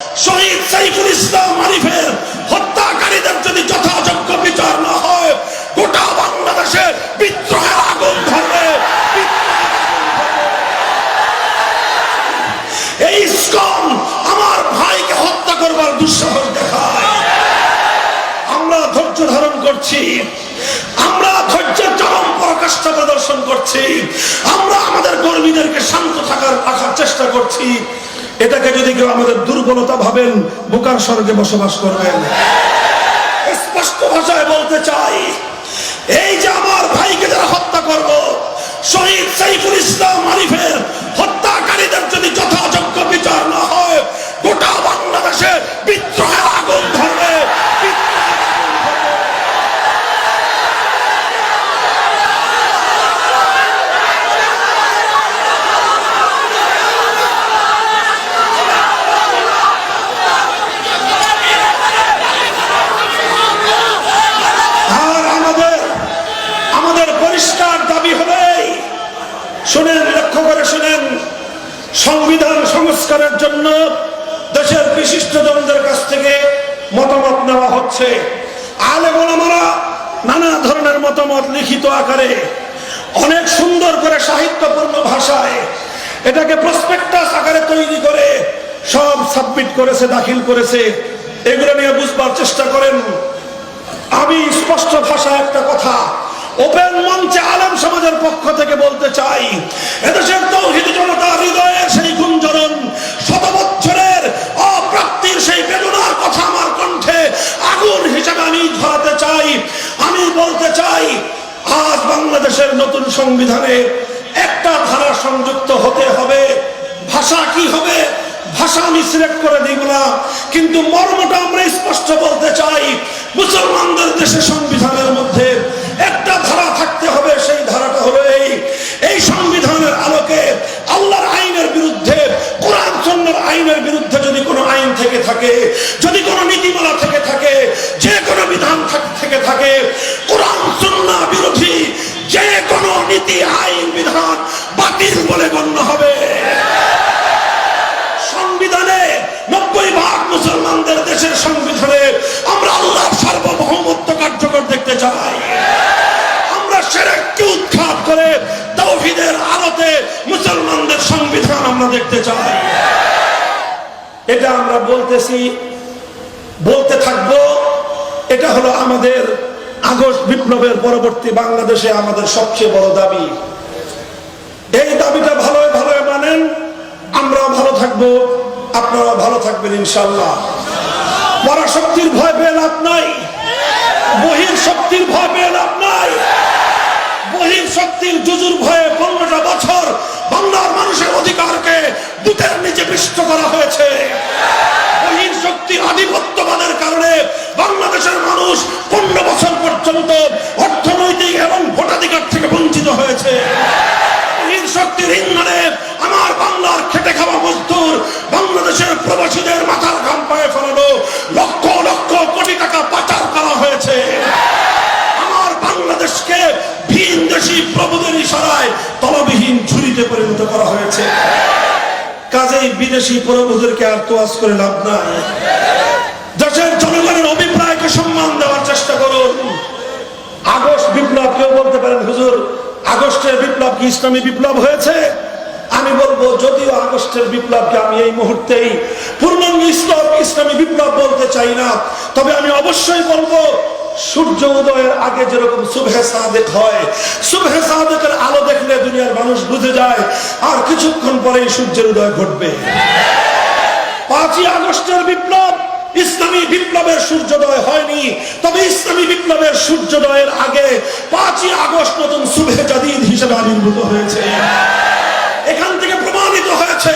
শহীদ সাইফুল ইসলাম আরিফের হত্যাকারীদের যদি যথাযোগ্য বিচার না হয়, গোটা বাংলাদেশে বিদ্রোহের আগুন ধরবে। এই ইসকন আমার ভাইকে হত্যা করবার দুঃসাহস দেখায়। আমরা ধৈর্য ধারণ করছি। আমরা ধৈর্যের চরম পরাকাষ্ঠা প্রদর্শন করছি। আমরা আমাদের কর্মীদেরকে শান্ত থাকার রাখার চেষ্টা করছি এটাকে যদি কেউ আমাদের দুর্বলতা ভাবেন, বোকার স্বর্গে বসবাস করবেন। স্পষ্ট ভাষায় বলতে চাই, এই যে আমার ভাইকে যারা হত্যা করব, শহীদ সাইফুল ইসলাম আরিফের হত্যাকারীদের যদি যথাযোগ্য শুনেন, লক্ষ্য করে শুনেন। সংবিধান সংস্কারের জন্য দেশের বিশিষ্ট জনদের কাছ থেকে মতামত নেওয়া হচ্ছে। আলে মোলামারা নানা ধরনের মতামত লিখিত আকারে, অনেক সুন্দর করে সাহিত্যপূর্ণ ভাষায় এটাকে প্রসপেক্টাস আকারে তৈরি করে সব সাবমিট করেছে, দাখিল করেছে। এগুলো নিয়ে বুঝবার চেষ্টা করেন। আমি স্পষ্ট ভাষায় ওপেন মঞ্চে আলম সমাজের পক্ষ থেকে বলতে চাই, এদেশের তৌহিদ জনতা হৃদয়ের সেই গুঞ্জরণ, শত বছরের অপ্রাপ্তির সেই বেদনার কথা আমার কণ্ঠে আগুন হিসেবে আমি ধরাতে চাই। আমি বলতে চাই, আজ বাংলাদেশের নতুন সংবিধানে একটা ধারা সংযুক্ত হতে হবে। ভাষা কি হবে? ভাষা আমি সিলেক্ট করে দিব না। কিন্তু মর্মটা আমরা স্পষ্ট বলতে চাই, মুসলমানদের দেশে সংবিধানের মধ্যে থাকতে হবে, সেই ধারাটা হলো এই। এই সংবিধানের আলোকে আল্লাহর আইনের বিরুদ্ধে, কোরআন সন্ন্যার আইনের বিরুদ্ধে যদি কোনো আইন থেকে থাকে, যদি কোনো নীতিমালা থেকে থাকে, যে কোনো বিধান থেকে, থাকে কোরআন সন্না বিরোধী যে কোনো নীতি, আইন, বিধান বাতিল বলে গণ্য হবে। সংবিধানে নব্বই ভাগ মুসলমানদের দেশের সংবিধানে আমরা আল্লাহর সার্বভৌমত্ব কার্যকর দেখতে চাই। তৌহিদের আলোতে মুসলমানদের সংবিধান আমরা দেখতে চাই। এটা আমরা বলতেছি, বলতে থাকব, এটা হলো আমাদের আগস্ট বিপ্লবের পরবর্তী বাংলাদেশে আমাদের সবচেয়ে বড় দাবি। এই দাবিটা ভালো ভালো মানেন, আমরাও ভালো থাকব, আপনারাও ভালো থাকবেন ইনশাল্লাহ পরাশক্তির ভয় পেয়ে লাভ নাই বহির শক্তির ভয় পেয়ে লাভ নাই। শক্তির জুজুর ভয়ে পনেরোটা বছর প্রভুদের ইশারায় তলবিহীন ঝুড়িতে পরিণত করা হয়েছে। কাজেই বিদেশি প্রভুদেরকে আর তোয়াজ করে লাভ নাই। দেশের জনগণের অভিপ্রায়কে সম্মান দেওয়ার চেষ্টা করুন। আগস্ট বিপ্লব কেউ বলতে পারেন, হুজুর, আগস্টের বিপ্লব কি ইসলামী বিপ্লব হয়েছে? আমি বলব, যদিও আগস্টের বিপ্লবকে আমি এই মুহূর্তেই পূর্ণাঙ্গ ইসলাম ইসলামী বিপ্লব বলতে চাই না, তবে আমি অবশ্যই বলব সূর্য উদয়ের আগে যেরকম সুবহে সাদেক হয়, সুবহে সাদেকের আলো দেখলে দুনিয়ার মানুষ বুঝে যায়, আর কিছুক্ষণ পরেই সূর্যের উদয় ঘটবে। পাঁচই আগস্টের বিপ্লব, ইসলামী বিপ্লবের সূর্যোদয় হয়নি। তবে ইসলামী বিপ্লবের সূর্যোদয়ের আগে পাঁচই আগস্ট নতুন সুবে জাদিদ হিসেবে আবির্ভূত হয়েছে। এখান থেকে প্রমাণিত হয়েছে